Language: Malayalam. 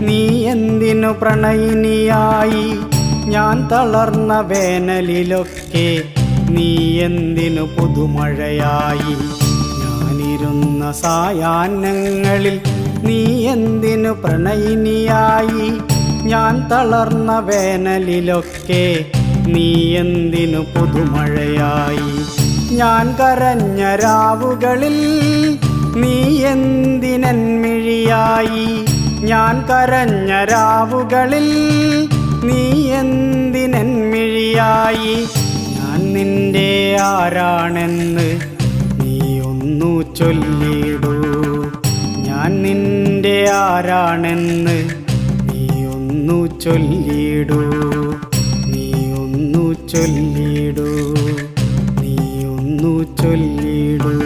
നീ എന്തിനു പ്രണയിനിയായി? ഞാൻ തളർന്ന വേനലിലൊക്കെ നീ എന്തിനു പുതുമഴയായി? ഞാനിരുന്ന സായാഹ്നങ്ങളിൽ നീ എന്തിനു പ്രണയിനിയായി? ഞാൻ തളർന്ന വേനലിലൊക്കെ നീ എന്തിനു പുതുമഴയായി? ഞാൻ കരഞ്ഞ രാവുകളിൽ നീ എന്തിനെന്മിഴിയായി ഞാൻ കരഞ്ഞ രാവുകളിൽ നീ എന്തിനെന്മിഴിയായി ഞാൻ നിന്റെ ആരാണെന്ന് നീ ഒന്നു ചൊല്ലിടൂ. ഞാൻ നിന്റെ ആരാണെന്ന് നീ ഒന്നു ചൊല്ലിടൂ. നീ ഒന്നു ചൊല്ലിടൂ. നീ ഒന്നു ചൊല്ലിടൂ.